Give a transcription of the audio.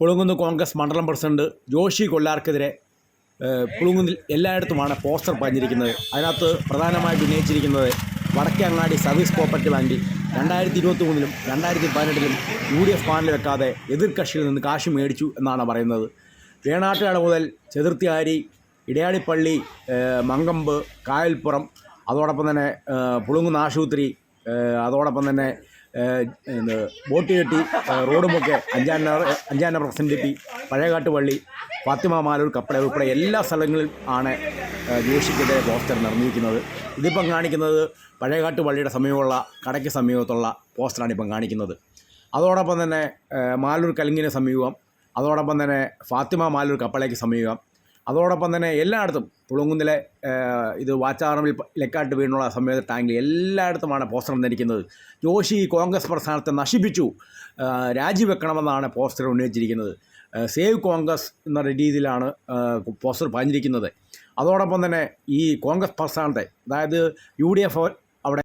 പുളുങ്കുന്ന് കോൺഗ്രസ് മണ്ഡലം പ്രസിഡന്റ് ജോഷി കൊല്ലാർക്കെതിരെ പുളുങ്കുന്നിൽ എല്ലായിടത്തുമാണ് പോസ്റ്റർ പതിഞ്ഞിരിക്കുന്നത്. അതിനകത്ത് പ്രധാനമായിട്ട് ഉന്നയിച്ചിരിക്കുന്നത് വടക്കേ അങ്ങാടി സർവീസ് കോപ്പറേറ്റീവ് ബാങ്കിൽ രണ്ടായിരത്തി ഇരുപത്തി മൂന്നിലും രണ്ടായിരത്തി പതിനെട്ടിലും യു ഡി എഫ് പാനൽ വെക്കാതെ എതിർകക്ഷിയിൽ നിന്ന് കാശ് മേടിച്ചു എന്നാണ് പറയുന്നത്. വേണാട്ടുകാട് മുതൽ ചെതിർത്തിയാരി ഇടയാളിപ്പള്ളി ഏഹ്, മങ്കമ്പ് കായൽപ്പുറം അതോടൊപ്പം തന്നെ പുളുങ്കുന്ന് ആശുപത്രി അതോടൊപ്പം തന്നെ ഏഹ്, കെട്ടി റോഡുമൊക്കെ അഞ്ചാന അഞ്ചാന പഴയകാട്ട് പള്ളി ഫാത്തിമ മാലൂർ കപ്പട ഉൾപ്പെടെ എല്ലാ സ്ഥലങ്ങളിലും ആണ് ജോഷിക്കിന്റെ പോസ്റ്റർ നിർമ്മിക്കുന്നത്. ഇതിപ്പം കാണിക്കുന്നത് പഴയകാട്ട് പള്ളിയുടെ സമീപമുള്ള കടയ്ക്ക് സമീപത്തുള്ള പോസ്റ്ററാണ് ഇപ്പം കാണിക്കുന്നത്. അതോടൊപ്പം തന്നെ മാലൂർ കലിങ്ങിന് സമീപം അതോടൊപ്പം തന്നെ ഫാത്തിമ മാലൂർ കപ്പളയ്ക്ക് സമീപം അതോടൊപ്പം തന്നെ എല്ലായിടത്തും പുളുങ്കുന്നിലെ ഏഹ്, ഇത് വാച്ചാറമ്പിൽ ലെക്കാട്ട് വീണുള്ള സമയത്ത് ടാങ്കിൽ എല്ലായിടത്തുമാണ് പോസ്റ്റർ വന്നിരിക്കുന്നത്. ജോഷി കോൺഗ്രസ് പ്രസ്ഥാനത്തെ നശിപ്പിച്ചു. രാജിവെക്കണമെന്നാണ് പോസ്റ്റർ ഉന്നയിച്ചിരിക്കുന്നത്. സേവ് കോൺഗ്രസ് എന്ന രീതിയിലാണ് പോസ്റ്റർ പറഞ്ഞിരിക്കുന്നത് അതോടൊപ്പം തന്നെ ഈ കോൺഗ്രസ് പ്രസ്ഥാനത്തെ അതായത് യു ഡി എഫ്